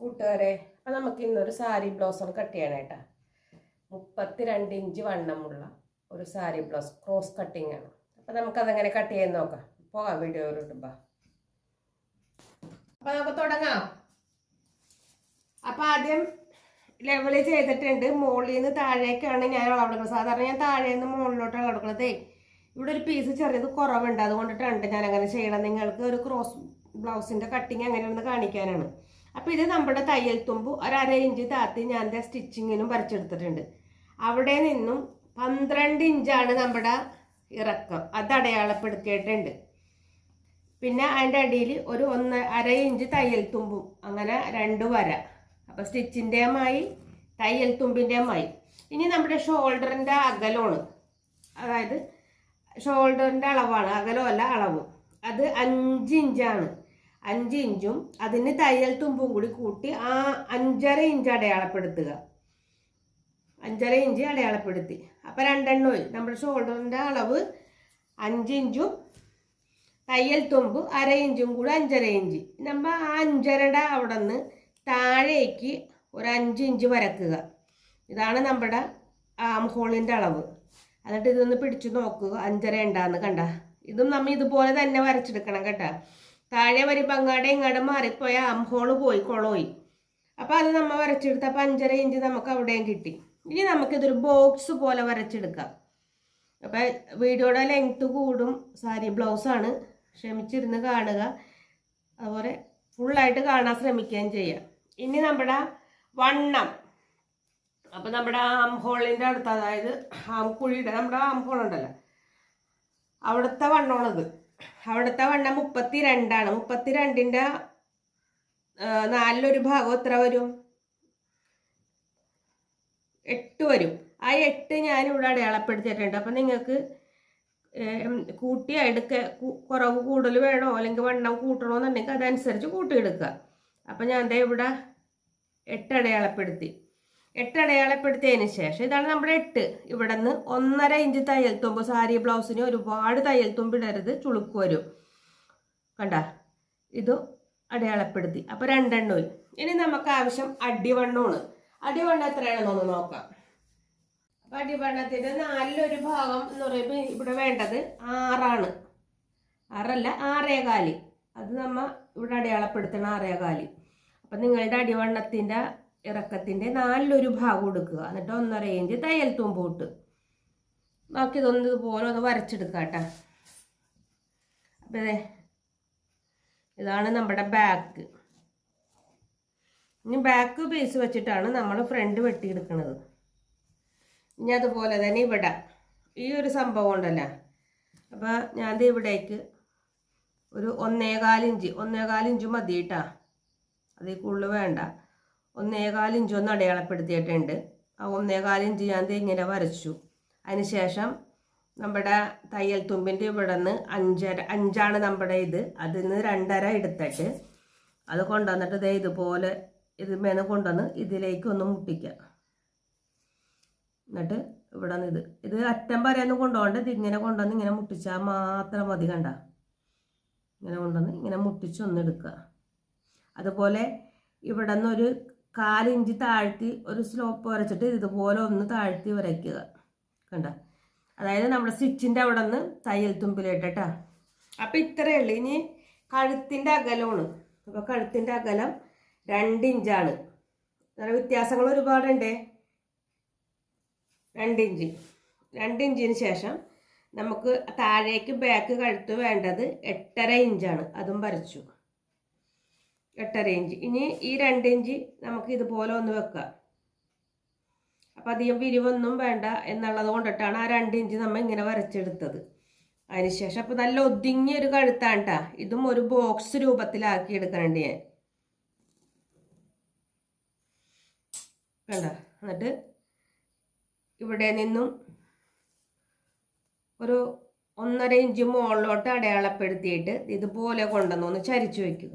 കൂട്ടുകാരെ അപ്പം നമുക്ക് ഇന്നൊരു സാരി ബ്ലൗസ് ഒന്ന് കട്ട് ചെയ്യണേട്ടാ മുപ്പത്തിരണ്ട് ഇഞ്ച് വണ്ണമുള്ള ഒരു സാരി ബ്ലൗസ് ക്രോസ് കട്ടിങ് ആണ്. അപ്പം നമുക്കതെങ്ങനെ കട്ട് ചെയ്യാൻ നോക്കാം. പോകാം വീഡിയോ ബാ അപ്പം നമുക്ക് തുടങ്ങാം. അപ്പം ആദ്യം ലെവൽ ചെയ്തിട്ടുണ്ട്. മുകളിൽ നിന്ന് താഴേക്കാണ് ഞാൻ അളവെടുക്കുന്നത് സാധാരണ ഞാൻ താഴെ നിന്ന് മുകളിലോട്ടാണ് അളവെടുക്കുന്നത് ഇവിടെ ഒരു പീസ് ചെറിയത് കുറവുണ്ട്. അതുകൊണ്ടിട്ടുണ്ട് ഞാൻ അങ്ങനെ ചെയ്യണം. നിങ്ങൾക്ക് ഒരു ക്രോസ് ബ്ലൗസിന്റെ കട്ടിങ് എങ്ങനെയാണെന്ന് കാണിക്കാനാണ്. അപ്പോൾ ഇത് നമ്മുടെ തയ്യൽ തുമ്പ്. ഒരര ഇഞ്ച് താത്തി ഞാൻ എന്റെ സ്റ്റിച്ചിങ്ങിനും വരച്ചെടുത്തിട്ടുണ്ട്. അവിടെ നിന്നും പന്ത്രണ്ട് ഇഞ്ചാണ് നമ്മുടെ ഇറക്കം. അത് അടയാളപ്പെടുത്തിയിട്ടുണ്ട്. പിന്നെ അതിന്റെ അടിയിൽ ഒരു ഒന്ന് അര ഇഞ്ച് തയ്യൽ തുമ്പും. അങ്ങനെ രണ്ട് വര. അപ്പോൾ സ്റ്റിച്ചിന്റെയുമായി തയ്യൽ തുമ്പിന്റെയുമായി. ഇനി നമ്മുടെ ഷോൾഡറിന്റെ അകലമാണ്. അതായത് ഷോൾഡറിന്റെ അളവാണ്. അകലമല്ല അളവ്. അത് അഞ്ച് ഇഞ്ചാണ് അഞ്ച് ഇഞ്ചും അതിന് തയ്യൽ തുമ്പും കൂടി കൂട്ടി ആ അഞ്ചര ഇഞ്ച് അടയാളപ്പെടുത്തുക. അഞ്ചര ഇഞ്ച് അടയാളപ്പെടുത്തി. അപ്പോൾ രണ്ടെണ്ണമായി നമ്മുടെ ഷോൾഡറിന്റെ അളവ് അഞ്ച് ഇഞ്ചും തയ്യൽ തുമ്പ് അര ഇഞ്ചും കൂടി അഞ്ചര ഇഞ്ച്. നമ്മൾ ആ അഞ്ചരയുടെ അവിടെ നിന്ന് താഴേക്ക് ഒരു അഞ്ച് ഇഞ്ച് വരക്കുക. ഇതാണ് നമ്മുടെ ആം ഹോളിന്റെ അളവ്. എന്നിട്ട് ഇതൊന്ന് പിടിച്ചു നോക്കുക അഞ്ചര ഉണ്ടാന്ന് കണ്ട. ഇതും നമ്മൾ ഇതുപോലെ തന്നെ വരച്ചെടുക്കണം കേട്ടോ. താഴെ വരുമ്പോൾ അങ്ങാടെ ഇങ്ങോട്ട് മാറിപ്പോയ ആം ഹോൾ പോയി കൊളോയി അപ്പോൾ അത് നമ്മൾ വരച്ചെടുത്ത അഞ്ചര ഇഞ്ച് നമുക്ക് അവിടെയും കിട്ടി. ഇനി നമുക്കിതൊരു ബോക്സ് പോലെ വരച്ചെടുക്കാം. അപ്പം വീഡിയോയുടെ ലെങ്ത്ത് കൂടും സാരി ബ്ലൗസാണ് ക്ഷമിച്ചിരുന്ന് കാണുക. അതുപോലെ ഫുള്ളായിട്ട് കാണാൻ ശ്രമിക്കുകയും ചെയ്യാം. ഇനി നമ്മുടെ വണ്ണം. അപ്പം നമ്മുടെ ആം ഹോളിന്റെ അടുത്ത് അതായത് ആം കുഴിയുടെ നമ്മുടെ ആം ഹോൾ ഉണ്ടല്ലോ അവിടുത്തെ വണ്ണമാണത്. അവിടുത്തെ വണ്ണം മുപ്പത്തി രണ്ടാണ് മുപ്പത്തി രണ്ടിന്റെ നാലിലൊരു ഭാഗം എത്ര വരും? എട്ട് വരും. ആ എട്ട് ഞാൻ ഇവിടെ അടയാളപ്പെടുത്തിയിട്ടുണ്ട്. അപ്പം നിങ്ങൾക്ക് കൂട്ടി എടുക്ക കുറവ് കൂടുതൽ വേണോ? അല്ലെങ്കിൽ വണ്ണം കൂട്ടണമെന്നുണ്ടെങ്കിൽ അതനുസരിച്ച് കൂട്ടിയെടുക്കുക. അപ്പം ഞാൻ ദേ ഇവിടെ എട്ട് അടയാളപ്പെടുത്തി. എട്ട് അടയാളപ്പെടുത്തിയതിന് ശേഷം ഇതാണ് നമ്മുടെ എട്ട്. ഇവിടെ നിന്ന് ഒന്നര ഇഞ്ച് തയ്യൽ തുമ്പ് സാരി ബ്ലൗസിന് ഒരുപാട് തയ്യൽ തുമ്പ് ഇടരുത് ചുളുക്ക് വരും. കണ്ട? ഇത് അടയാളപ്പെടുത്തി. അപ്പോൾ രണ്ടെണ്ണവും ഇനി നമുക്ക് ആവശ്യം അടിവണ്ണമാണ്. അടിവണ്ണം എത്രയാണെന്നൊന്ന് നോക്കാം. അപ്പം അടിവണ്ണത്തിന്റെ നാലിലൊരു ഭാഗം എന്ന് പറയുമ്പോൾ ഇവിടെ വേണ്ടത് ആറാണ്. ആറല്ല ആറേകാലി അത് നമ്മ ഇവിടെ അടയാളപ്പെടുത്തണം ആറേകാലി അപ്പം നിങ്ങളുടെ അടിവണ്ണത്തിന്റെ ഇറക്കത്തിന്റെ നാലിലൊരു ഭാഗം എടുക്കുക എന്നിട്ട് ഒന്നര ഇഞ്ച് തയ്യൽ തുമ്പോട്ട് ബാക്കി ഇതൊന്ന് ഇതുപോലെ ഒന്ന് വരച്ചെടുക്കുക കേട്ടോ. അപ്പം അതെ ഇതാണ് നമ്മുടെ ബാക്ക് ഇനി ബാക്ക് പീസ് വെച്ചിട്ടാണ് നമ്മൾ ഫ്രണ്ട് വെട്ടിയെടുക്കുന്നത് ഇനി അതുപോലെ തന്നെ ഇവിടെ. ഈ ഒരു സംഭവം ഉണ്ടല്ലോ. അപ്പോൾ ഞാൻ ഇവിടേക്ക് ഒരു ഒന്നേകാലിഞ്ച് ഒന്നേകാലിഞ്ച് മതി അതിൽ കൂടുതൽ വേണ്ട. ഒന്നേകാലിഞ്ച് ഒന്ന് അടയാളപ്പെടുത്തിയിട്ടുണ്ട്. ആ ഒന്നേകാലിഞ്ച് ഞാൻ ദേ ഇങ്ങനെ വരച്ചു. അതിന് ശേഷം നമ്മുടെ തയ്യൽ തുമ്പിന്റെ ഇവിടെ നിന്ന് അഞ്ചര അഞ്ചാണ് നമ്മുടെ ഇത്. അതിൽ നിന്ന് രണ്ടര എടുത്തിട്ട് അത് കൊണ്ടുവന്നിട്ട് ഇതേ ഇതുപോലെ ഇതിന്മേന്ന് കൊണ്ടുവന്ന് ഇതിലേക്ക് ഒന്ന് മുട്ടിക്കുക എന്നിട്ട് ഇവിടെ നിന്ന് ഇത് ഇത് അറ്റം വരെയൊന്നും കൊണ്ടുപോകണ്ട. ഇത് ഇങ്ങനെ കൊണ്ടുവന്ന് ഇങ്ങനെ മുട്ടിച്ചാൽ മാത്രം മതി കണ്ട. ഇങ്ങനെ കൊണ്ടുവന്ന് ഇങ്ങനെ മുട്ടിച്ചൊന്നെടുക്കുക അതുപോലെ ഇവിടെ നിന്നൊരു കാലിഞ്ച് താഴ്ത്തി ഒരു സ്ലോപ്പ് വരച്ചിട്ട് ഇതുപോലെ ഒന്ന് താഴ്ത്തി വരയ്ക്കുക. കണ്ട? അതായത് നമ്മുടെ സ്റ്റിച്ചിന്റെ അവിടെ നിന്ന് തയ്യൽ തുമ്പിലിട്ടാ അപ്പം ഇത്രയേ ഉള്ളൂ. ഇനി കഴുത്തിന്റെ അകലമാണ്. അപ്പോൾ കഴുത്തിന്റെ അകലം രണ്ട് ഇഞ്ചാണ്. അങ്ങനെ വ്യത്യാസങ്ങൾ ഒരുപാടുണ്ടേ. രണ്ട് ഇഞ്ച്. ശേഷം നമുക്ക് താഴേക്ക് ബാക്ക് കഴുത്ത് വേണ്ടത് എട്ടര ഇഞ്ചാണ്. അതും വരച്ചു. എട്ടര ഇഞ്ച്. ഇനി ഈ രണ്ട് ഇഞ്ച് നമുക്ക് ഇതുപോലെ ഒന്ന് വെക്കുക. അപ്പം അധികം വിരിവൊന്നും വേണ്ട എന്നുള്ളത് കൊണ്ടിട്ടാണ് ആ രണ്ട് ഇഞ്ച് നമ്മൾ ഇങ്ങനെ വരച്ചെടുത്തത്. അതിനുശേഷം അപ്പം നല്ല ഒതുങ്ങിയ ഒരു കേട്ടോ ഇതും ഒരു ബോക്സ് രൂപത്തിലാക്കി എടുക്കണുണ്ട് ഞാൻ. കണ്ട? എന്നിട്ട് ഇവിടെ നിന്നും ഒരു ഒന്നര ഇഞ്ച് മുകളിലോട്ട് അടയാളപ്പെടുത്തിയിട്ട് ഇതുപോലെ കൊണ്ടുവന്ന് ഒന്ന് ചരിച്ചു വയ്ക്കുക.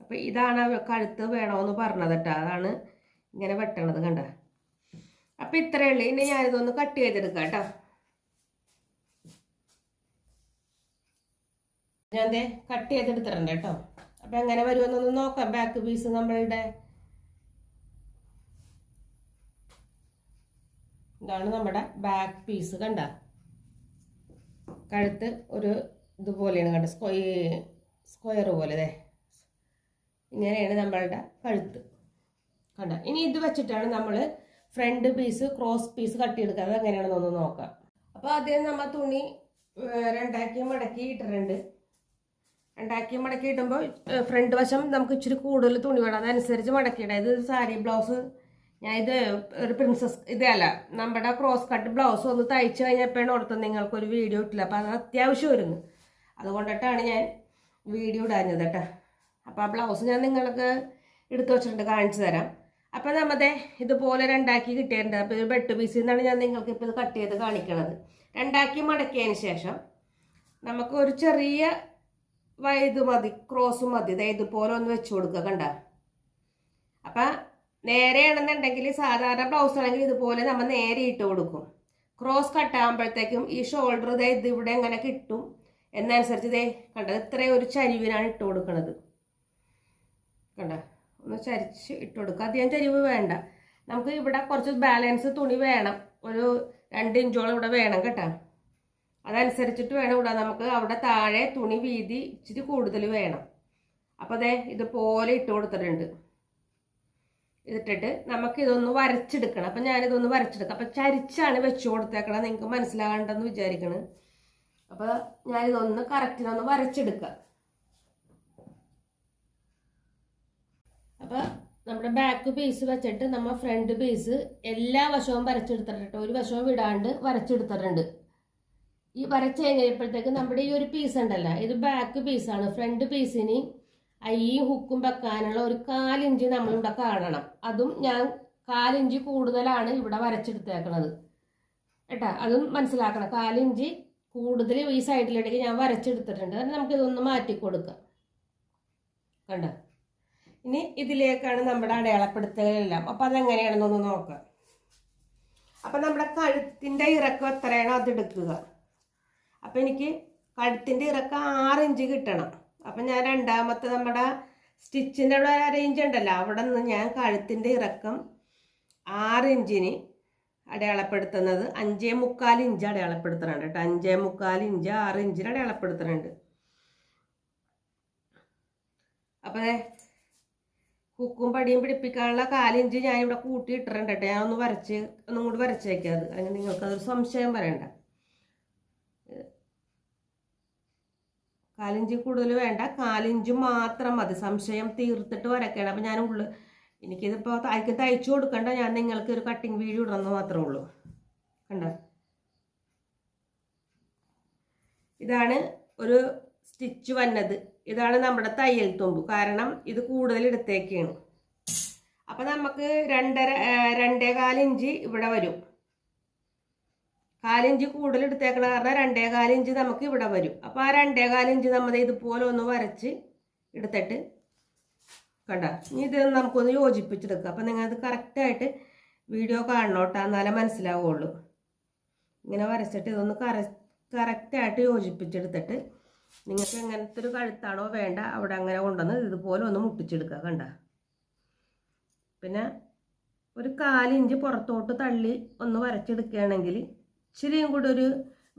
അപ്പോൾ ഇതാണ് കഴുത്ത് വേണമെന്ന് പറഞ്ഞത് കേട്ടോ അതാണ് ഇങ്ങനെ വെട്ടണത് കണ്ട? അപ്പോൾ ഇത്രയേ ഉള്ളൂ. ഇനി ഞാനിതൊന്ന് കട്ട് ചെയ്തെടുക്കാം കേട്ടോ. ഞാൻ ദേ കട്ട് ചെയ്തെടുത്തിട്ടുണ്ട് കേട്ടോ. അപ്പൊ എങ്ങനെ വരുമെന്നൊന്ന് നോക്കാം. ബാക്ക് പീസ് നമ്മളുടെ ഇതാണ് നമ്മുടെ ബാക്ക് പീസ് കണ്ട? കഴുത്ത് ഒരു ഇതുപോലെയാണ് കണ്ട? സ്ക്വയർ സ്ക്വയർ പോലെ ദേ ഇങ്ങനെയാണ് നമ്മളുടെ കഴുത്ത്. കണ്ട? ഇനി ഇത് വെച്ചിട്ടാണ് നമ്മൾ front piece cross piece cut ചെയ്തെടുക്കുന്നത് എങ്ങനെയാണെന്ന് എങ്ങനെയാണെന്നൊന്ന് നോക്കാം. അപ്പോൾ ആദ്യം നമ്മൾ തുണി രണ്ടാക്കി മടക്കി ഇട്ടിട്ടുണ്ട്. രണ്ടാക്കി മടക്കി ഇടുമ്പോൾ ഫ്രണ്ട് വശം നമുക്ക് ഇച്ചിരി കൂടുതൽ തുണി വേണം. അതനുസരിച്ച് മടക്കിയിടാം. ഇത് സാരി ബ്ലൗസ്. ഞാൻ ഇത് ഒരു പ്രിൻസസ് ഇതല്ല നമ്മുടെ ക്രോസ് കട്ട് ബ്ലൗസ് ഒന്ന് തയ്ച്ചു കഴിഞ്ഞപ്പോഴാണ് ഓർത്തത് നിങ്ങൾക്കൊരു വീഡിയോ ഇട്ടില്ല. അപ്പോൾ അത് അത്യാവശ്യം വരുന്നു അതുകൊണ്ടിട്ടാണ് ഞാൻ വീഡിയോ ഇടാഞ്ഞത് കേട്ടോ. അപ്പോൾ ആ ബ്ലൗസ് ഞാൻ നിങ്ങൾക്ക് എടുത്തു വെച്ചിട്ടുണ്ട് കാണിച്ചു തരാം. അപ്പോൾ നമ്മതെ ഇതുപോലെ രണ്ടാക്കി കിട്ടിയിട്ടുണ്ട്. അപ്പോൾ ഇത് ബെഡ് പീസിൽ നിന്നാണ് ഞാൻ നിങ്ങൾക്ക് ഇപ്പോൾ ഇത് കട്ട് ചെയ്ത് കാണിക്കണത്. രണ്ടാക്കി മടക്കിയതിന് ശേഷം നമുക്ക് ഒരു ചെറിയ വൈത് മതി ക്രോസ് മതി. ദേ ഇതുപോലെ ഒന്ന് വെച്ച് കൊടുക്കുക കണ്ട. അപ്പം നേരെയാണെന്നുണ്ടെങ്കിൽ സാധാരണ ബ്ലൗസ് ആണെങ്കിൽ ഇതുപോലെ നമ്മൾ നേരെ ഇട്ട് കൊടുക്കും. ക്രോസ് കട്ടാകുമ്പോഴത്തേക്കും ഈ ഷോൾഡർ ഇത് ഇവിടെ എങ്ങനെ കിട്ടും. എന്നനുസരിച്ച് ഇതേ കണ്ടത് ഇത്രയും ഒരു ചരിവിനാണ് ഇട്ട് കൊടുക്കുന്നത് കണ്ട? ഒന്ന് ചരിച്ച് ഇട്ട് കൊടുക്കുക അധികം ചരിവ് വേണ്ട. നമുക്ക് ഇവിടെ കുറച്ച് ബാലൻസ് തുണി വേണം. ഒരു രണ്ട് ഇഞ്ചോളം ഇവിടെ വേണം കേട്ടോ. അതനുസരിച്ചിട്ട് വേണം ഇവിടെ നമുക്ക് അവിടെ താഴെ തുണി വീതി ഇച്ചിരി കൂടുതൽ വേണം. അപ്പോൾ അതെ ഇതുപോലെ ഇട്ട് കൊടുത്തിട്ടുണ്ട്. ഇതിട്ടിട്ട് നമുക്ക് ഇതൊന്ന് വരച്ചെടുക്കണം. അപ്പം ഞാനിതൊന്ന് വരച്ചെടുക്കാം. അപ്പം ചരിച്ചാണ് വെച്ച് കൊടുത്തേക്കണം നിങ്ങൾക്ക് മനസ്സിലാകണ്ടെന്ന് വിചാരിക്കണം. അപ്പോൾ ഞാനിതൊന്ന് കറക്റ്റിനൊന്ന് വരച്ചെടുക്കാം. അപ്പോൾ നമ്മുടെ ബാക്ക് പീസ് വെച്ചിട്ട് നമ്മൾ ഫ്രണ്ട് പീസ് എല്ലാ വശവും വരച്ചെടുത്തിട്ടുണ്ട് ഒരു വശവും വിടാണ്ട് വരച്ചെടുത്തിട്ടുണ്ട്. ഈ വരച്ച് കഴിഞ്ഞപ്പോഴത്തേക്ക് നമ്മുടെ ഈ ഒരു പീസ് ഉണ്ടല്ലോ ഇത് ബാക്ക് പീസാണ് ഫ്രണ്ട് പീസിന് ഈ ഹുക്കും വെക്കാനുള്ള ഒരു കാലിഞ്ച് നമ്മളിവിടെ കാണണം. അതും ഞാൻ കാലിഞ്ച് കൂടുതലാണ് ഇവിടെ വരച്ചെടുത്തേക്കണത്. കേട്ടാ? അതും മനസ്സിലാക്കണം. കാലിഞ്ച് കൂടുതൽ ഈ സൈഡിലേക്ക് ഞാൻ വരച്ചെടുത്തിട്ടുണ്ട്. നമുക്കിതൊന്ന് മാറ്റി കൊടുക്കാം കണ്ട? ഇനി ഇതിലേക്കാണ് നമ്മുടെ അടയാളപ്പെടുത്തലെല്ലാം. അപ്പം അതെങ്ങനെയാണെന്നൊന്ന് നോക്കാം. അപ്പം നമ്മുടെ കഴുത്തിന്റെ ഇറക്കം എത്രയാണോ അത് എടുക്കുക. അപ്പം എനിക്ക് കഴുത്തിന്റെ ഇറക്കം ആറ് ഇഞ്ച് കിട്ടണം. അപ്പം ഞാൻ രണ്ടാമത്തെ നമ്മുടെ സ്റ്റിച്ചിന്റെ അവിടെ അരയിഞ്ച് ഉണ്ടല്ലോ അവിടെ നിന്ന് ഞാൻ കഴുത്തിന്റെ ഇറക്കം ആറ് ഇഞ്ചിന് അടയാളപ്പെടുത്തുന്നത് അഞ്ചേ മുക്കാൽ ഇഞ്ച് അടയാളപ്പെടുത്തുന്നുണ്ട് കേട്ടോ. അഞ്ചേ മുക്കാൽ ഇഞ്ച് ആറ് ഇഞ്ചിന് അടയാളപ്പെടുത്തുന്നുണ്ട് അപ്പോൾ ദേ ഹുക്കും പടിയും പിടിപ്പിക്കാനുള്ള കാലിഞ്ച് ഞാൻ ഇവിടെ കൂട്ടി ഇട്ടിട്ടുണ്ട് കേട്ടോ. ഞാൻ ഒന്ന് വരച്ച് ഒന്നും കൂടി വരച്ചേക്കാം അങ്ങനെ നിങ്ങൾക്ക് അതൊരു സംശയം പറയണ്ട കാലിഞ്ച് കൂടുതൽ വേണ്ട. കാലിഞ്ച് മാത്രം മതി. സംശയം തീർത്തിട്ട് വരയ്ക്കണം. അപ്പം ഞാൻ ഉള്ളു എനിക്കിതിപ്പോൾ അതിക്ക് തയ്ച്ചു കൊടുക്കണ്ട. ഞാൻ നിങ്ങൾക്ക് ഒരു കട്ടിങ് വീഡിയോ ഇടണമെന്ന് മാത്രമേ ഉള്ളൂ. കണ്ട? ഇതാണ് ഒരു സ്റ്റിച്ച് വന്നത്. ഇതാണ് നമ്മുടെ തയ്യൽ തുമ്പ്. കാരണം ഇത് കൂടുതൽ ഇടത്തേക്കാണ് അപ്പം നമുക്ക് രണ്ടര രണ്ടേ കാലിഞ്ച് ഇവിടെ വരും. കാലിഞ്ച് കൂടുതൽ എടുത്തേക്കണ കാരണം രണ്ടേ കാലിഞ്ച് നമുക്ക് ഇവിടെ വരും. അപ്പോൾ ആ രണ്ടേ കാലിഞ്ച് നമ്മൾ ഇതുപോലെ ഒന്ന് വരച്ച് എടുത്തിട്ട് കണ്ട? ഇനി ഇത് നമുക്കൊന്ന് യോജിപ്പിച്ചെടുക്കാം. അപ്പം നിങ്ങൾ അത് കറക്റ്റായിട്ട് വീഡിയോ കാണണോട്ടാ എന്നാലേ മനസ്സിലാവുള്ളൂ. ഇങ്ങനെ വരച്ചിട്ട് ഇതൊന്ന് കറ കറക്റ്റായിട്ട് യോജിപ്പിച്ചെടുത്തിട്ട് നിങ്ങൾക്ക് എങ്ങനത്തെ ഒരു കഴുത്താണോ വേണ്ട അവിടെ അങ്ങനെ കൊണ്ടുവന്ന് ഇതുപോലെ ഒന്ന് മുട്ടിച്ചെടുക്കുക കണ്ട. പിന്നെ ഒരു കാലിഞ്ച് പുറത്തോട്ട് തള്ളി ഒന്ന് വരച്ചെടുക്കുകയാണെങ്കിൽ ഇച്ചിരിയും കൂടി ഒരു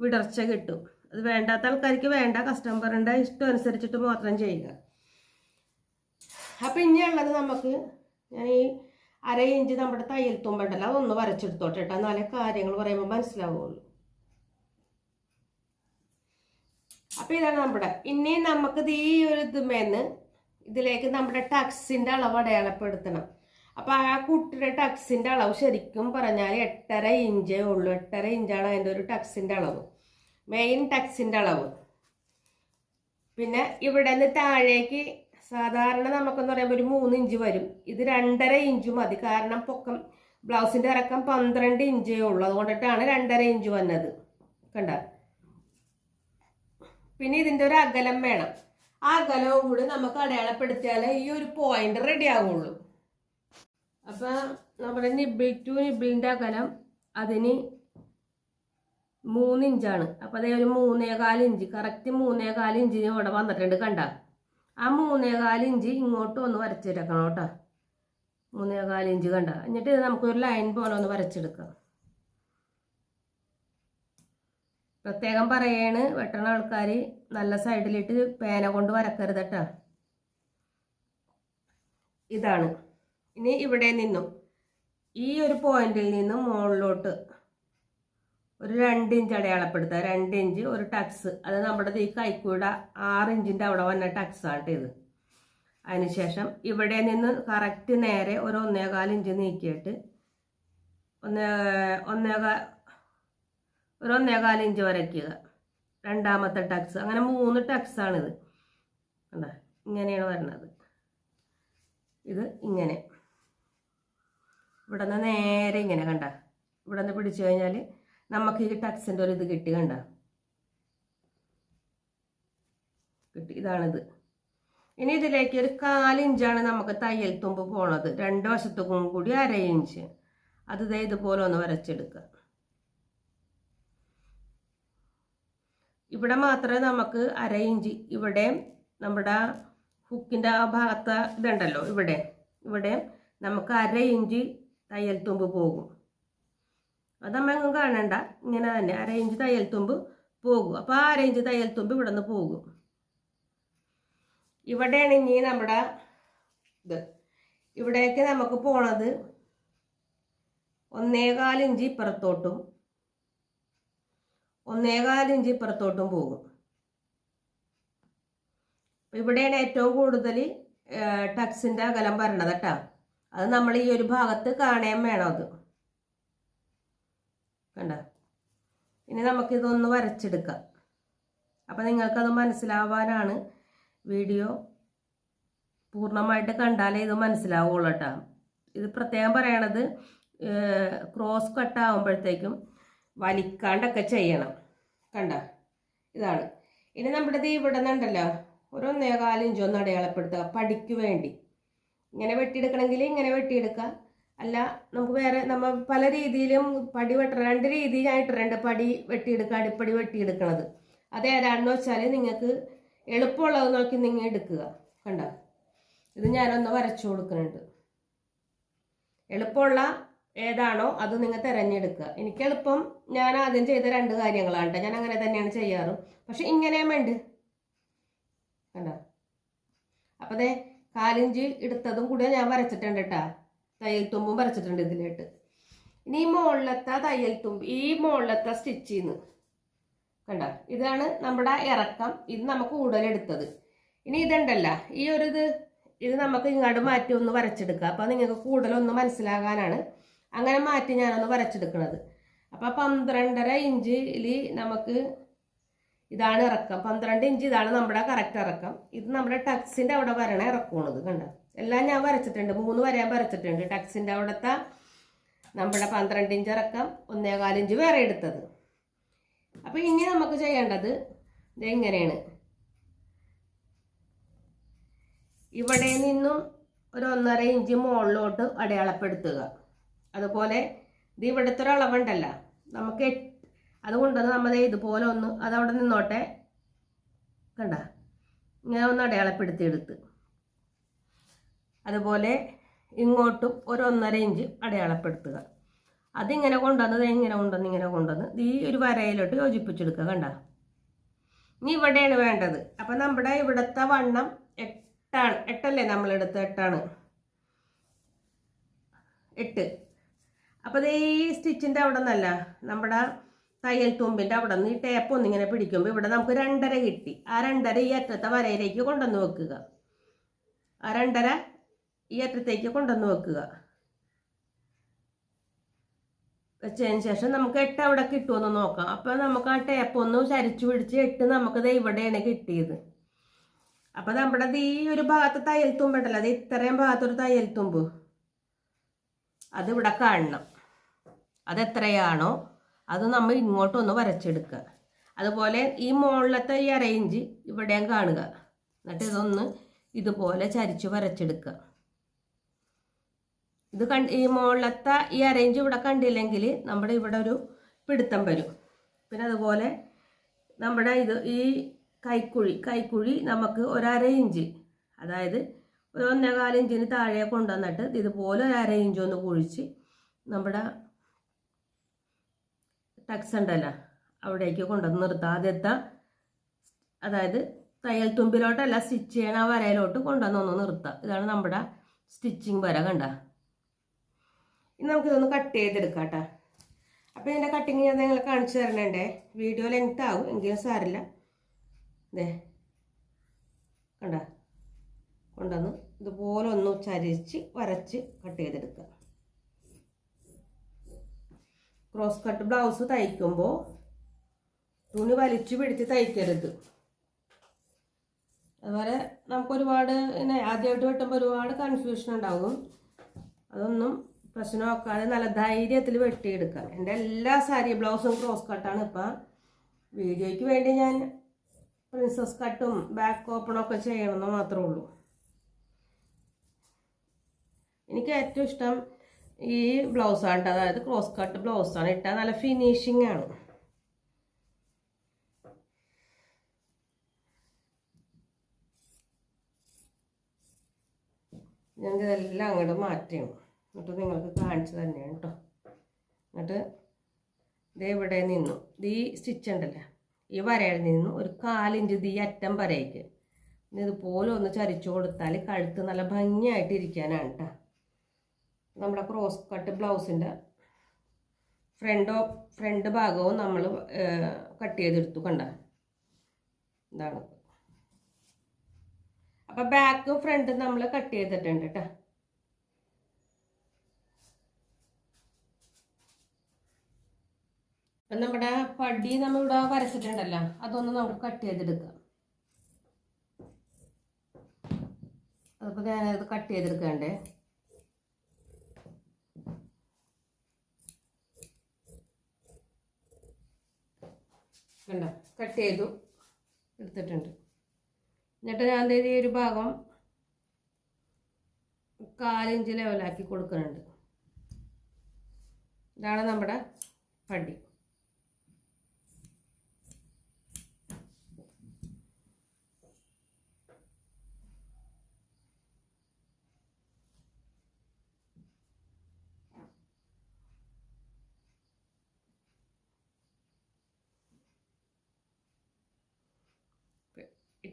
വിടർച്ച കിട്ടും. അത് വേണ്ടാത്ത ആൾക്കാർക്ക് വേണ്ട കസ്റ്റമറിന്റെ ഇഷ്ടം അനുസരിച്ചിട്ട് മാത്രം ചെയ്യുക. അപ്പം ഇനിയുള്ളത് നമുക്ക് ഞാൻ ഈ അര ഇഞ്ച് നമ്മുടെ തയ്യൽ തുമ്പുണ്ടല്ലോ അതൊന്ന് വരച്ചെടുത്തോട്ടെ കേട്ടോ എന്നാലേ കാര്യങ്ങൾ പറയുമ്പോൾ മനസ്സിലാവുള്ളൂ. അപ്പം ഇതാണ് നമ്മുടെ. ഇനി നമുക്കിത് ഈ ഒരു ഇതുമേന്ന് ഇതിലേക്ക് നമ്മുടെ ടക്സിന്റെ അളവ് അടയാളപ്പെടുത്തണം. അപ്പം ആ കുട്ടിയുടെ ടക്സിന്റെ അളവ് ശരിക്കും പറഞ്ഞാൽ എട്ടര ഇഞ്ചേ ഉള്ളൂ. എട്ടര ഇഞ്ചാണ് അതിന്റെ ഒരു ടക്സിന്റെ അളവ്. മെയിൻ ടക്സിന്റെ അളവ്. പിന്നെ ഇവിടെ നിന്ന് താഴേക്ക് സാധാരണ നമുക്കെന്ന് പറയുമ്പോൾ ഒരു മൂന്ന് ഇഞ്ച് വരും. ഇത് രണ്ടര ഇഞ്ച് മതി. കാരണം പൊക്കം ബ്ലൗസിന്റെ ഇറക്കം പന്ത്രണ്ട് ഇഞ്ചേ ഉള്ളൂ. അതുകൊണ്ടിട്ടാണ് രണ്ടര ഇഞ്ച് വന്നത്. കണ്ട? പിന്നെ ഇതിന്റെ ഒരു അകലം വേണം. ആ അകലവും കൂടി നമുക്ക് അടയാളപ്പെടുത്തിയാലേ ഈ ഒരു പോയിന്റ് റെഡി ആവുള്ളൂ. അപ്പം നമ്മുടെ നിബിൾ ടു നിബിളിന്റെ അകലം അതിന് മൂന്ന് ഇഞ്ചാണ് അപ്പം അതേ ഒരു മൂന്നേകാൽ ഇഞ്ച് കറക്റ്റ് മൂന്നേകാൽ ഇഞ്ചിന് ഇവിടെ വന്നിട്ടുണ്ട് കണ്ട. ആ മൂന്നേകാൽ ഇഞ്ച് ഇങ്ങോട്ടും ഒന്ന് വരച്ചെടുക്കണം കേട്ടോ. മൂന്നേകാൽ ഇഞ്ച് കണ്ട. എന്നിട്ട് നമുക്കൊരു ലൈൻ പോലെ ഒന്ന് വരച്ചെടുക്കാം. പ്രത്യേകം പറയാണ് വെട്ടണ ആൾക്കാർ നല്ല സൈഡിലിട്ട് പേന കൊണ്ട് വരക്കരുത് കേട്ടോ ഇതാണ്. ഇനി ഇവിടെ നിന്നും ഈ ഒരു പോയിന്റിൽ നിന്നും മുകളിലോട്ട് ഒരു രണ്ട് ഇഞ്ച് അടയാളപ്പെടുത്തുക രണ്ട് ഇഞ്ച് ഒരു ടക്സ്. അത് നമ്മുടെ ഈ കൈക്കൂട ആറ് ഇഞ്ചിന്റെ അവിടെ വന്ന ടക്സ് ആണ് ഇത്. അതിനുശേഷം ഇവിടെ നിന്ന് കറക്റ്റ് നേരെ ഒരു ഒന്നേകാൽ ഇഞ്ച് നീക്കിയിട്ട് ഒന്നേ ഒന്നേകാ ഒരു ഒന്നേകാൽ ഇഞ്ച് വരയ്ക്കുക രണ്ടാമത്തെ ടക്സ്. അങ്ങനെ മൂന്ന് ടക്സ് ആണിത്. കണ്ടോ? ഇങ്ങനെയാണ് വരുന്നത് ഇത് ഇങ്ങനെ. ഇവിടെ നിന്ന് നേരെ ഇങ്ങനെ കണ്ട? ഇവിടെ നിന്ന് പിടിച്ചു കഴിഞ്ഞാൽ നമുക്ക് ഈ ടക്സിന്റെ ഒരു ഇത് കിട്ടി കണ്ട? കിട്ടി. ഇതാണിത്. ഇനി ഇതിലേക്ക് ഒരു കാലിഞ്ചാണ് നമുക്ക് തയ്യൽ തുമ്പ് പോണത്. രണ്ട് വശത്തും കൂടി അര ഇഞ്ച്. അത് ഇതേ ഇതുപോലെ ഒന്ന് വരച്ചെടുക്കുക. ഇവിടെ മാത്രമേ നമുക്ക് അര ഇഞ്ച് ഇവിടെ നമ്മുടെ ഹുക്കിന്റെ ആ ഭാഗത്ത് ഇതുണ്ടല്ലോ ഇവിടെ. ഇവിടെ നമുക്ക് അര ഇഞ്ച് തയ്യൽ തുമ്പ് പോകും. അത് നമ്മ കാണണ്ട ഇങ്ങനെ തന്നെ അര ഇഞ്ച് തയ്യൽ തുമ്പ് പോകും. അപ്പോൾ ആ അര ഇഞ്ച് തയ്യൽ തുമ്പ് ഇവിടെ നിന്ന് പോകും. ഇവിടെയാണ് ഇനി നമ്മുടെ ഇത്. ഇവിടേക്ക് നമുക്ക് പോണത് ഒന്നേകാൽ ഇഞ്ച് ഇപ്പുറത്തോട്ടും ഒന്നേകാൽ ഇഞ്ച് ഇപ്പുറത്തോട്ടും പോകും. ഇവിടെയാണ് ഏറ്റവും കൂടുതൽ ടക്സിന്റെ അകലം വരണത് കേട്ടോ. അത് നമ്മൾ ഈ ഒരു ഭാഗത്ത് കാണാൻ വേണം അത്. കണ്ട? ഇനി നമുക്കിതൊന്ന് വരച്ചെടുക്കാം. അപ്പം നിങ്ങൾക്കത് മനസ്സിലാവാനാണ് വീഡിയോ. പൂർണമായിട്ട് കണ്ടാലേ ഇത് മനസ്സിലാവുള്ളൂ കേട്ടോ. ഇത് പ്രത്യേകം പറയണത് ക്രോസ് കട്ട് ആകുമ്പോഴത്തേക്കും വലിക്കാണ്ടൊക്കെ ചെയ്യണം. കണ്ട? ഇതാണ്. ഇനി നമ്മുടെ ഇത് ഇവിടെ നിന്നുണ്ടല്ലോ. ഒരു ഒന്നേകാൽ ഇഞ്ചൊന്ന് അടയാളപ്പെടുത്തുക. പടിക്ക് വേണ്ടി. ഇങ്ങനെ വെട്ടിയെടുക്കണമെങ്കിൽ ഇങ്ങനെ വെട്ടിയെടുക്കുക. അല്ല നമുക്ക് വേറെ നമ്മൾ പല രീതിയിലും പടി വെട്ട രണ്ട് രീതിയിലായിട്ടുണ്ട് പടി വെട്ടിയെടുക്കുക അടിപ്പടി വെട്ടിയെടുക്കണത്. അത് ഏതാണെന്ന് വെച്ചാൽ നിങ്ങൾക്ക് എളുപ്പമുള്ളത് നോക്കി നിങ്ങൾ എടുക്കുക. കണ്ട? ഇത് ഞാനൊന്ന് വരച്ചു കൊടുക്കുന്നുണ്ട്. എളുപ്പമുള്ള ഏതാണോ അത് നിങ്ങൾ തിരഞ്ഞെടുക്കുക. എനിക്ക് എളുപ്പം ഞാൻ ആദ്യം ചെയ്ത രണ്ട് കാര്യങ്ങളാണ് കേട്ടോ. ഞാൻ അങ്ങനെ തന്നെയാണ് ചെയ്യാറ്. പക്ഷെ ഇങ്ങനെയും വേണ്ട? കണ്ടോ? അപ്പം അതെ കാലിഞ്ച് എടുത്തതും കൂടെ ഞാൻ വരച്ചിട്ടുണ്ട് കേട്ടാ. തയ്യൽ തുമ്പും വരച്ചിട്ടുണ്ട് ഇതിലേട്ട്. ഇനി ഈ മുകളിലത്തെ തയ്യൽ തുമ്പ് ഈ മുകളിലത്തെ സ്റ്റിച്ചിന്ന് കണ്ട? ഇതാണ് നമ്മുടെ ഇറക്കം. ഇത് നമുക്ക് കൂടുതലെടുത്തത് ഇനി ഇതുണ്ടല്ല ഈ ഒരു ഇത് ഇത് നമുക്ക് ഇങ്ങോട്ട് മാറ്റി ഒന്ന് വരച്ചെടുക്കുക. അപ്പോൾ നിങ്ങൾക്ക് കൂടുതലൊന്ന് മനസ്സിലാകാനാണ്. അങ്ങനെ മാറ്റി ഞാനൊന്ന് വരച്ചെടുക്കുന്നത് അപ്പോൾ പന്ത്രണ്ടര ഇഞ്ചിൽ നമുക്ക് ഇതാണ് ഇറക്കം. പന്ത്രണ്ട് ഇഞ്ച് ഇതാണ് നമ്മുടെ കറക്റ്റ് ഇറക്കം. ഇത് നമ്മുടെ ടക്സിന്റെ അവിടെ വരണ ഇറക്കമാണിത് കണ്ട? എല്ലാം ഞാൻ വരച്ചിട്ടുണ്ട്. മൂന്ന് വരയാൻ വരച്ചിട്ടുണ്ട്. ടക്സിന്റെ അവിടുത്തെ നമ്മുടെ പന്ത്രണ്ട് ഇഞ്ച് ഇറക്കം ഒന്നേകാലിഞ്ച് വേറെ എടുത്തത്. അപ്പോൾ ഇനി നമുക്ക് ചെയ്യേണ്ടത് ഇത് ഇങ്ങനെയാണ്. ഇവിടെ നിന്നും ഒരു ഒന്നര ഇഞ്ച് മുകളിലോട്ട് അടയാളപ്പെടുത്തുക. അതുപോലെ ഇത് ഇവിടുത്തെ നമുക്ക് അതുകൊണ്ട് നമ്മൾ ഇതുപോലെ ഒന്ന് അതവിടെ നിന്നോട്ടെ. കണ്ട? ഇങ്ങനെ ഒന്ന് അടയാളപ്പെടുത്തിയെടുത്ത്. അതുപോലെ ഇങ്ങോട്ടും ഒരു ഒന്നര ഇഞ്ച് അടയാളപ്പെടുത്തുക. അതിങ്ങനെ കൊണ്ടുവന്നത് ഇങ്ങനെ കൊണ്ടുവന്ന് ഇങ്ങനെ കൊണ്ടുവന്ന് ഈ ഒരു വരയിലോട്ട് യോജിപ്പിച്ചെടുക്കുക കണ്ട? ഇനി ഇവിടെയാണ് വേണ്ടത്. അപ്പം നമ്മുടെ ഇവിടുത്തെ വണ്ണം എട്ടാണ്. എട്ടല്ലേ നമ്മളെടുത്ത എട്ടാണ്? എട്ട്. അപ്പോൾ ഈ സ്റ്റിച്ചിന്റെ അവിടെ നിന്നല്ല നമ്മുടെ തയ്യൽ തുമ്പിന്റെ അവിടെ നിന്ന് ഈ ടേപ്പ് ഒന്നിങ്ങനെ പിടിക്കുമ്പോൾ ഇവിടെ നമുക്ക് രണ്ടര കിട്ടി. ആ രണ്ടര ഈ അറ്റത്തെ വരയിലേക്ക് കൊണ്ടുവന്ന് വെക്കുക. ആ രണ്ടര ഈ അറ്റത്തേക്ക് കൊണ്ടുവന്ന് വെക്കുക. വെച്ചതിന് ശേഷം നമുക്ക് എട്ട് അവിടെ കിട്ടുമെന്ന് നോക്കാം. അപ്പോൾ നമുക്ക് ആ ടേപ്പ് ഒന്ന് ചരിച്ചു പിടിച്ച് എട്ട് നമുക്ക് ദേ ഇവിടെയാണ് കിട്ടിയത്. അപ്പോൾ നമ്മുടെ ഈ ഒരു ഭാഗത്ത് തയ്യൽ തുമ്പുണ്ടല്ലോ അത് ഇത്രയും ഭാഗത്തൊരു തയ്യൽ തുമ്പ്. അത് ഇവിടെ കാണണം. അതെത്രയാണോ അത് നമ്മൾ ഇങ്ങോട്ടൊന്ന് വരച്ചെടുക്കുക അതുപോലെ ഈ മുകളിലത്തെ ഈ അറേഞ്ച് ഇവിടെയും കാണുക. എന്നിട്ട് ഇതൊന്ന് ഇതുപോലെ ചരിച്ച് വരച്ചെടുക്കുക ഇത് കണ്ട് ഈ മുകളിലത്തെ ഈ അറേഞ്ച് ഇവിടെ കണ്ടില്ലെങ്കിൽ നമ്മുടെ ഇവിടെ ഒരു പിടുത്തം വരും. പിന്നെ അതുപോലെ നമ്മുടെ ഇത് ഈ കൈക്കുഴി കൈക്കുഴി നമുക്ക് ഒരര ഇഞ്ച് അതായത് ഒരു ഒന്നേകാൽ ഇഞ്ചിന് താഴെ കൊണ്ടുവന്നിട്ട് ഇതുപോലെ ഒരു അര ഇഞ്ച് ഒന്ന് കുഴിച്ച് നമ്മുടെ ടക്സ് ഉണ്ടല്ലോ അവിടേക്ക് കൊണ്ടുവന്ന് നിർത്താം. ആദ്യത്തെ അതായത് തയ്യൽ തുമ്പിലോട്ടല്ല സ്റ്റിച്ച് ചെയ്യണ ആ വരയിലോട്ട് കൊണ്ടുവന്ന് ഒന്ന് നിർത്താം. ഇതാണ് നമ്മുടെ സ്റ്റിച്ചിങ് വര കണ്ട. ഇനി നമുക്കിതൊന്ന് കട്ട് ചെയ്തെടുക്കാം കേട്ടോ. അപ്പോൾ ഇതിന്റെ കട്ടിങ് ഞാൻ നിങ്ങൾ കാണിച്ചു തരണേ വീഡിയോ ലെങ്ത് ആകും എങ്കിലും സാരില്ല ഇതേ കണ്ട. കൊണ്ടുവന്ന് ഇതുപോലെ ഒന്ന് ചരിച്ച് വരച്ച് കട്ട് ചെയ്തെടുക്കുക. ക്രോസ് കട്ട് ബ്ലൗസ് തയ്ക്കുമ്പോൾ തുണി വലിച്ചു പിടിച്ച് തയ്ക്കരുത്. അതുപോലെ നമുക്കൊരുപാട് പിന്നെ ആദ്യമായിട്ട് വെട്ടുമ്പോൾ ഒരുപാട് കൺഫ്യൂഷൻ ഉണ്ടാകും അതൊന്നും പ്രശ്നമാക്കാതെ നല്ല ധൈര്യത്തിൽ വെട്ടിയെടുക്കുക. എന്റെ എല്ലാ സാരി ബ്ലൗസും ക്രോസ് കട്ടാണ് ഇപ്പം. വീഡിയോയ്ക്ക് വേണ്ടി ഞാൻ പ്രിൻസസ് കട്ടും ബാക്ക് ഓപ്പണൊക്കെ ചെയ്യണമെന്ന് മാത്രമേ ഉള്ളൂ. എനിക്ക് ഏറ്റവും ഇഷ്ടം ഈ ബ്ലൗസാണ് കേട്ടോ അതായത് ക്രോസ് കട്ട് ബ്ലൗസാണ് ഇട്ടാൽ നല്ല ഫിനിഷിംഗ് ആണ്. ഞാൻ ഇതെല്ലാം അങ്ങോട്ട് മാറ്റിയും എന്നിട്ട് നിങ്ങൾക്ക് കാണിച്ചു തന്നെയാണ് കേട്ടോ എന്നിട്ട് ഇത് ഇവിടെ നിന്നു. ഈ സ്റ്റിച്ച് ഉണ്ടല്ലോ? ഈ വരയിൽ നിന്നു ഒരു കാലിഞ്ച് ഈ അറ്റം വരയ്ക്ക്. ഇതുപോലെ ഒന്ന് ചരിച്ചു കൊടുത്താൽ കഴുത്ത് നല്ല ഭംഗിയായിട്ട് ഇരിക്കാനാണ് കേട്ടോ നമ്മുടെ ക്രോസ് കട്ട് ബ്ലൗസിന്റെ ഫ്രണ്ടോ ഫ്രണ്ട് ഭാഗവും നമ്മൾ കട്ട് ചെയ്തെടുത്തു കണ്ട. ഇതാണ്. അപ്പം ബാക്കും ഫ്രണ്ടും നമ്മൾ കട്ട് ചെയ്തിട്ടുണ്ട് കേട്ടോ അപ്പം നമ്മുടെ പടി നമ്മളിവിടെ വരച്ചിട്ടുണ്ടല്ലോ അതൊന്ന് നമുക്ക് കട്ട് ചെയ്തെടുക്കാം. അതിപ്പോൾ ഞാനത് കട്ട് ചെയ്തെടുക്കണ്ടേ. കണ്ട? കട്ട് ചെയ്തു. എടുത്തിട്ടുണ്ട്. എന്നിട്ട് ഞാൻ ഈ ഒരു ഭാഗം കാലിഞ്ച് ലെവലാക്കി കൊടുക്കുന്നുണ്ട്. ഇതാണ് നമ്മുടെ പടി.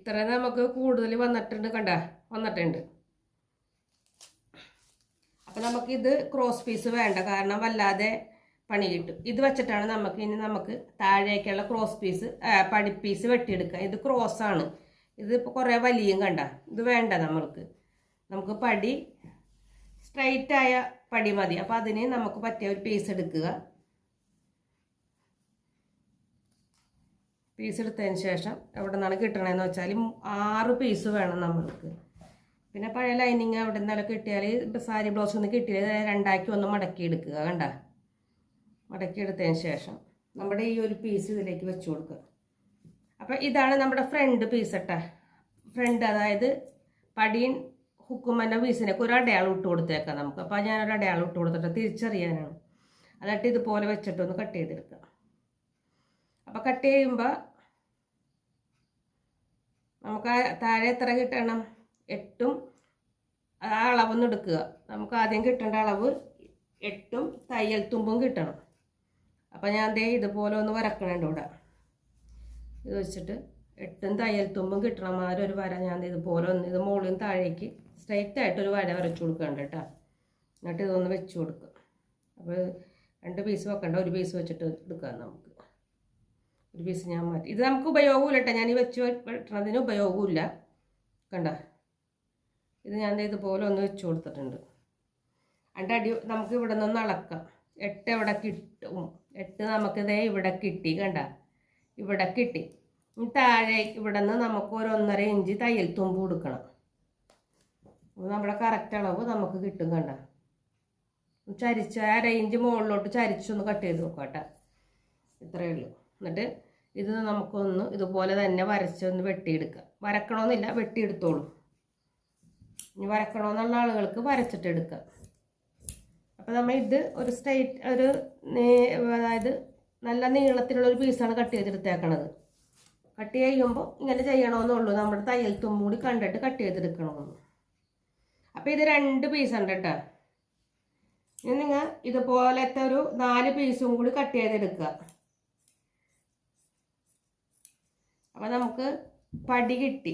ഇത്ര നമുക്ക് കൂടുതൽ വന്നിട്ടുണ്ട് കണ്ട? വന്നിട്ടുണ്ട്. അപ്പം നമുക്കിത് ക്രോസ് പീസ് വേണ്ട. കാരണം വല്ലാതെ പണി കിട്ടും. ഇത് വെച്ചിട്ടാണ് നമുക്ക് ഇനി നമുക്ക് താഴേക്കുള്ള ക്രോസ് പീസ് പടി പീസ് വെട്ടിയെടുക്കുക. ഇത് ക്രോസ് ആണ്. ഇത് ഇപ്പോൾ കുറേ വലിയും കണ്ട? ഇത് വേണ്ട നമ്മൾക്ക്. നമുക്ക് പടി സ്ട്രൈറ്റായ പടി മതി. അപ്പോൾ അതിന് നമുക്ക് പറ്റിയ ഒരു പീസ് എടുക്കുക. പീസ് എടുത്തതിന് ശേഷം എവിടെ നിന്നാണ് കിട്ടണതെന്ന് വെച്ചാൽ ആറ് പീസ് വേണം നമ്മൾക്ക്. പിന്നെ പഴയ ലൈനിങ് അവിടെ നിന്നെല്ലാം കിട്ടിയാൽ സാരി ബ്ലൗസ് ഒന്ന് കിട്ടിയാൽ രണ്ടാക്കി ഒന്ന് മടക്കി എടുക്കുക കണ്ട? മടക്കി എടുത്തതിന് ശേഷം നമ്മുടെ ഈ ഒരു പീസ് ഇതിലേക്ക് വെച്ച് കൊടുക്കുക. അപ്പം ഇതാണ് നമ്മുടെ ഫ്രണ്ട് പീസ് കേട്ടോ ഫ്രണ്ട് അതായത് പടിയൻ ഹുക്കുമന്റെ പീസിനൊക്കെ ഒരു അടയാളം ഇട്ട് കൊടുത്തേക്കാം നമുക്ക്. അപ്പോൾ ഞാനൊരു അടയാളം ഇട്ട് കൊടുത്തിട്ട് തിരിച്ചറിയാനാണ്. എന്നിട്ട് ഇതുപോലെ വെച്ചിട്ടൊന്ന് കട്ട് ചെയ്തെടുക്കുക. അപ്പോൾ കട്ട് ചെയ്യുമ്പോൾ നമുക്ക് താഴെ എത്ര കിട്ടണം? എട്ടും ആ അളവൊന്ന് എടുക്കുക. നമുക്ക് ആദ്യം കിട്ടേണ്ട അളവ് എട്ടും തയ്യൽ തുമ്പും കിട്ടണം. അപ്പോൾ ഞാൻ ദേ ഇതുപോലെ ഒന്ന് വരക്കണുണ്ട് ഇവിടെ. ഇത് വെച്ചിട്ട് എട്ടും തയ്യൽ തുമ്പും കിട്ടണം. മാതിരി ഒരു വര ഞാൻ ഇതുപോലെ ഒന്ന് ഇത് നിന്ന് താഴേക്ക് സ്ട്രൈറ്റ് ആയിട്ട് ഒരു വര വരച്ചു കൊടുക്കണ്ട കേട്ടോ. എന്നിട്ട് ഇതൊന്ന് വെച്ച് കൊടുക്കുക. അപ്പോൾ രണ്ട് പീസ് വെക്കണ്ട ഒരു പീസ് വെച്ചിട്ട് എടുക്കാം നമുക്ക്. ഒരു പീസ് ഞാൻ മാറ്റി ഇത് നമുക്ക് ഉപയോഗമില്ല കേട്ടോ. ഞാൻ ഈ വെച്ച് വെട്ടണതിന് ഉപയോഗമില്ല കണ്ട? ഇത് ഞാൻ ഇതുപോലെ ഒന്ന് വെച്ച് കൊടുത്തിട്ടുണ്ട്. അതിന്റെ അടി നമുക്ക് ഇവിടെ നിന്ന് അളക്കാം. എട്ട് എവിടെ കിട്ടും. എട്ട് നമുക്ക് ദേ ഇവിടെ കിട്ടി. കണ്ട? ഇവിടെ കിട്ടി. താഴെ ഇവിടെ നിന്ന് നമുക്ക് ഒരു ഒന്നര ഇഞ്ച് തയ്യൽ തുമ്പ് കൊടുക്കണം നമ്മുടെ കറക്റ്റ് അളവ് നമുക്ക് കിട്ടും കണ്ട? ചരിച്ച് അര ഇഞ്ച് മുകളിലോട്ട് ചരിച്ചൊന്ന് കട്ട് ചെയ്ത് നോക്കാം കേട്ടോ. ഇത്രയേ ഉള്ളൂ. എന്നിട്ട് ഇത് നമുക്കൊന്ന് ഇതുപോലെ തന്നെ വരച്ചൊന്ന് വെട്ടിയെടുക്കുക. വരക്കണമെന്നില്ല വെട്ടിയെടുത്തോളൂ. ഇനി വരക്കണമെന്നുള്ള ആളുകൾക്ക് വരച്ചിട്ട് എടുക്കുക. അപ്പോൾ നമ്മൾ ഇത് ഒരു സ്ട്രൈറ്റ് ഒരു അതായത് നല്ല നീളത്തിലുള്ള ഒരു പീസാണ് കട്ട് ചെയ്തെടുത്തേക്കണത് കട്ട് ചെയ്യുമ്പോൾ ഇങ്ങനെ ചെയ്യണമെന്നുള്ളൂ നമ്മുടെ തയ്യൽ തുമ്മൂടി കണ്ടിട്ട് കട്ട് ചെയ്തെടുക്കണമെന്ന് അപ്പോൾ ഇത് രണ്ട് പീസ് ഉണ്ട് കേട്ടോ. ഇനി നിങ്ങൾ ഇതുപോലത്തെ ഒരു നാല് പീസും കൂടി കട്ട് ചെയ്തെടുക്കുക. അപ്പം നമുക്ക് പടി കിട്ടി.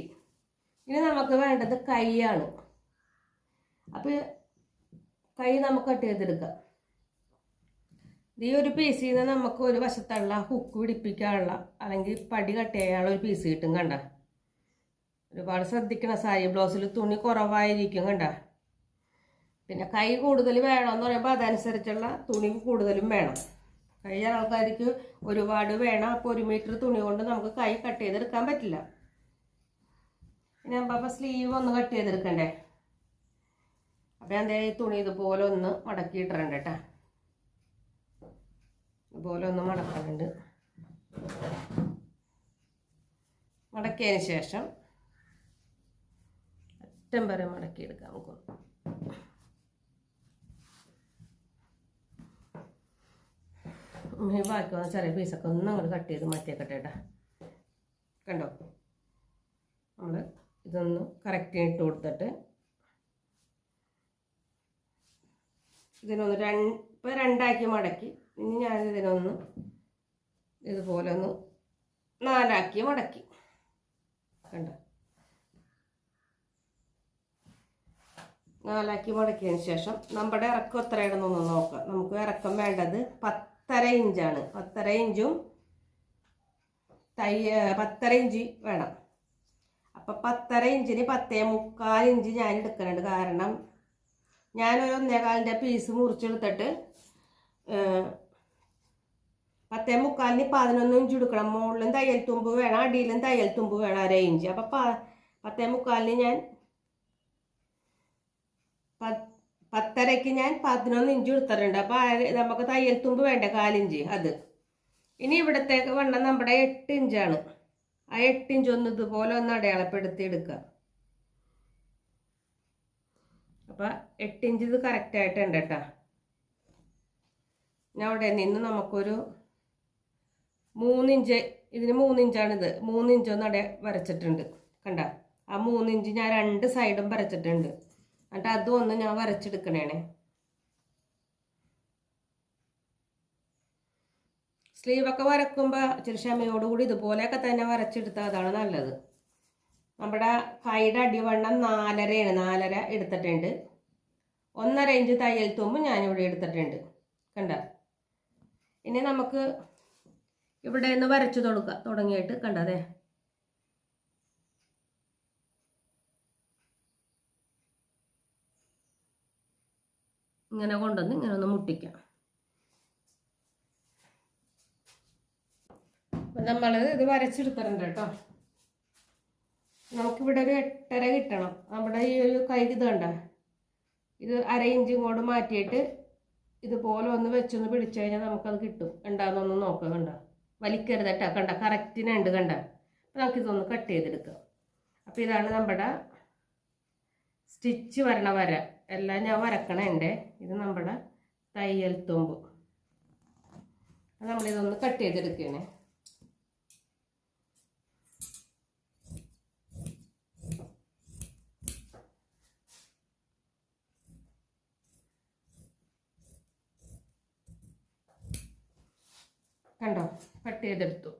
ഇനി നമുക്ക് വേണ്ടത് കൈയാണ്. അപ്പോൾ കൈ നമുക്ക് കട്ട് ചെയ്തെടുക്കാം. ഈ ഒരു പീസിൽ നിന്ന് നമുക്ക് ഒരു വശത്തുള്ള ഹുക്ക് പിടിപ്പിക്കാനുള്ള അല്ലെങ്കിൽ പടി കട്ട് ചെയ്യാനുള്ള ഒരു പീസ് കിട്ടും കണ്ട. ഒരുപാട് ശ്രദ്ധിക്കണം. സാരി ബ്ലൗസിൽ തുണി കുറവായിരിക്കും കണ്ട. പിന്നെ കൈ കൂടുതൽ വേണമെന്ന് പറയുമ്പോൾ അതനുസരിച്ചുള്ള തുണി കൂടുതലും വേണം. കൈ ചില ആൾക്കാർക്ക് ഒരുപാട് വേണം. അപ്പോൾ ഒരു മീറ്റർ തുണി കൊണ്ട് നമുക്ക് കൈ കട്ട് ചെയ്തെടുക്കാൻ പറ്റില്ല. ഞാൻ പാപ്പ സ്ലീവ് ഒന്ന് കട്ട് ചെയ്തെടുക്കണ്ടേ? അപ്പോൾ ഞാൻ ഈ തുണി ഇതുപോലെ ഒന്ന് മടക്കിയിട്ടിട്ടുണ്ട് കേട്ടോ. ഇതുപോലെ ഒന്ന് മടക്കുന്നുണ്ട് മടക്കിയതിന് ശേഷം അറ്റം വരെ മടക്കിയെടുക്കാം നമുക്ക്. ബാക്കി വന്ന ചെറിയ പീസൊക്കെ ഒന്ന് അങ്ങോട്ട് കട്ട് ചെയ്ത് മാറ്റിയേക്കട്ടെ കേട്ടോ കണ്ടോ? നമ്മൾ ഇതൊന്ന് കറക്റ്റ് ഇട്ട് കൊടുത്തിട്ട് ഇതിനൊന്ന് രണ്ട് ഇപ്പോൾ രണ്ടാക്കി മടക്കി. ഇനി ഞാൻ ഇതിനൊന്ന് ഇതുപോലെ ഒന്ന് നാലാക്കി മടക്കി. കണ്ടോ? നാലാക്കി മടക്കിയതിന് ശേഷം നമ്മുടെ ഇറക്കം എത്രയാണെന്നൊന്ന് നോക്കാം. നമുക്ക് ഇറക്കം വേണ്ടത് പത്തര ഇഞ്ചാണ്. പത്തര ഇഞ്ചും തയ്യ പത്തര ഇഞ്ച് വേണം. അപ്പം പത്തര ഇഞ്ചിന് പത്തേ മുക്കാൽ ഇഞ്ച് ഞാൻ എടുക്കുന്നുണ്ട് കാരണം ഞാനൊരു ഒന്നേകാലിന്റെ പീസ് മുറിച്ചെടുത്തിട്ട് പത്തേ മുക്കാലിന് പതിനൊന്ന് ഇഞ്ച് എടുക്കണം. മുകളിലും തയ്യൽ തുമ്പ് വേണം അടിയിലും തയ്യൽ തുമ്പ് വേണം അര ഇഞ്ച്. അപ്പം പ പത്തേ മുക്കാലിന് ഞാൻ പത്ത് പത്തരയ്ക്ക് ഞാൻ പതിനൊന്ന് ഇഞ്ച് എടുത്തിട്ടുണ്ട് അപ്പം അര- നമുക്ക് തയ്യൽ തുമ്പ് വേണ്ട? കാലിഞ്ച് അത്. ഇനി ഇവിടത്തേക്ക് വണ്ണം നമ്മുടെ എട്ട് ഇഞ്ചാണ്. ആ എട്ട് ഇഞ്ച് ഒന്ന് ഇതുപോലെ ഒന്ന് അടയാളപ്പെടുത്തി എടുക്കുക. അപ്പം എട്ട് ഇഞ്ച് ഇത് കറക്റ്റായിട്ടുണ്ട് കേട്ടോ. ഞാൻ അവിടെ നിന്ന് നമുക്കൊരു മൂന്നിഞ്ച് ഇതിന് മൂന്നിഞ്ചാണിത് മൂന്നിഞ്ച് ഒന്ന് അട വരച്ചിട്ടുണ്ട്. കണ്ട? ആ മൂന്നിഞ്ച് ഞാൻ രണ്ട് സൈഡും വരച്ചിട്ടുണ്ട്. എന്നിട്ട് അതും ഒന്ന് ഞാൻ വരച്ചെടുക്കണേ സ്ലീവൊക്കെ വരക്കുമ്പോൾ ഇച്ചിരി ക്ഷമയോടുകൂടി ഇതുപോലെയൊക്കെ തന്നെ വരച്ചെടുത്താൽ അതാണ് നല്ലത്. നമ്മുടെ കൈയുടെ അടിവണ്ണം നാലരയാണ് നാലര എടുത്തിട്ടുണ്ട്. ഒന്നര ഇഞ്ച് തയ്യൽ തുമ്പ് ഞാനിവിടെ എടുത്തിട്ടുണ്ട്. കണ്ട? ഇനി നമുക്ക് ഇവിടെ നിന്ന് വരച്ചു കൊടുക്കുക തുടങ്ങിയിട്ട് കണ്ടതേ ഇങ്ങനെ കൊണ്ടുവന്ന് ഇങ്ങനെ ഒന്ന് മുട്ടിക്കാം. അപ്പം നമ്മൾ ഇത് വരച്ചെടുത്തിട്ടുണ്ട് കേട്ടോ. നമുക്കിവിടെ ഒരു എട്ടര കിട്ടണം. നമ്മുടെ ഈ ഒരു കൈ ഇത് കണ്ട? ഇത് അര ഇഞ്ച് ഇങ്ങോട്ട് മാറ്റിയിട്ട് ഇതുപോലെ ഒന്ന് വെച്ചൊന്ന് പിടിച്ചു കഴിഞ്ഞാൽ നമുക്കത് കിട്ടും. ഉണ്ടാകുന്നൊന്ന് നോക്കുക കണ്ട? വലിക്കരുത് കേട്ടോ. കണ്ട? കറക്റ്റിനുണ്ട് കണ്ട? അപ്പം നമുക്കിതൊന്ന് കട്ട് ചെയ്തെടുക്കാം. അപ്പോൾ ഇതാണ് നമ്മുടെ സ്റ്റിച്ച് വരണ വര. എല്ലാം ഞാൻ വരക്കണുണ്ട്. ഇത് നമ്മുടെ തയ്യൽ തുമ്പ്. നമ്മളിതൊന്ന് കട്ട് ചെയ്തെടുക്കണേ. കണ്ടോ? കട്ട് ചെയ്തെടുത്തു.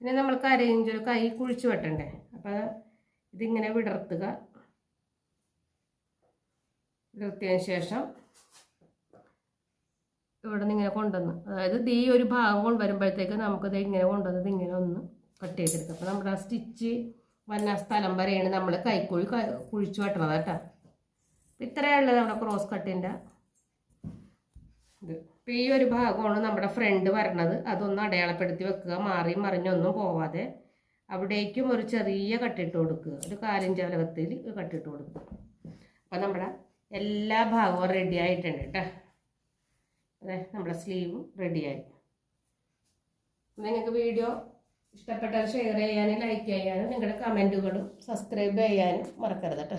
പിന്നെ നമ്മൾക്ക് അരയിഞ്ചൊരു കൈ കുഴിച്ച് വെട്ടണ്ടേ? അപ്പം ഇതിങ്ങനെ വിടർത്തുക. വിടർത്തിയതിന് ശേഷം ഇവിടെ നിന്ന് ഇങ്ങനെ കൊണ്ടുവന്ന്. അതായത് ഈ ഒരു ഭാഗം കൊണ്ടുവരുമ്പോഴത്തേക്ക് നമുക്കിത് ഇങ്ങനെ കൊണ്ടുവന്നത് ഇങ്ങനെ ഒന്ന് കട്ട് ചെയ്തെടുക്കും. അപ്പോൾ നമ്മുടെ ആ സ്റ്റിച്ച് വന്ന സ്ഥലം വരെയാണ് നമ്മൾ കൈക്കുഴി കുഴിച്ചു വെട്ടണത് കേട്ടോ. ഇത്രയേ ഉള്ളത് നമ്മുടെ ക്രോസ് കട്ടിന്റെ ഇത്. ഇപ്പം ഈ ഒരു ഭാഗമാണ് നമ്മുടെ ഫ്രണ്ട് വരണത്. അതൊന്ന് അടയാളപ്പെടുത്തി വെക്കുക. മാറി മറിഞ്ഞൊന്നും പോവാതെ അവിടേക്കും ഒരു ചെറിയ കട്ടിട്ട് കൊടുക്കുക. ഒരു കാലിഞ്ച് അകലത്തിൽ കട്ടിട്ട് കൊടുക്കുക. അപ്പം നമ്മുടെ എല്ലാ ഭാഗവും റെഡി ആയിട്ടുണ്ട് കേട്ടോ അതെ നമ്മുടെ സ്ലീവും റെഡിയായി നിങ്ങൾക്ക് വീഡിയോ ഇഷ്ടപ്പെട്ടാൽ ഷെയർ ചെയ്യാനും ലൈക്ക് ചെയ്യാനും നിങ്ങളുടെ കമന്റുകളും സബ്സ്ക്രൈബ് ചെയ്യാനും മറക്കരുത് കേട്ടോ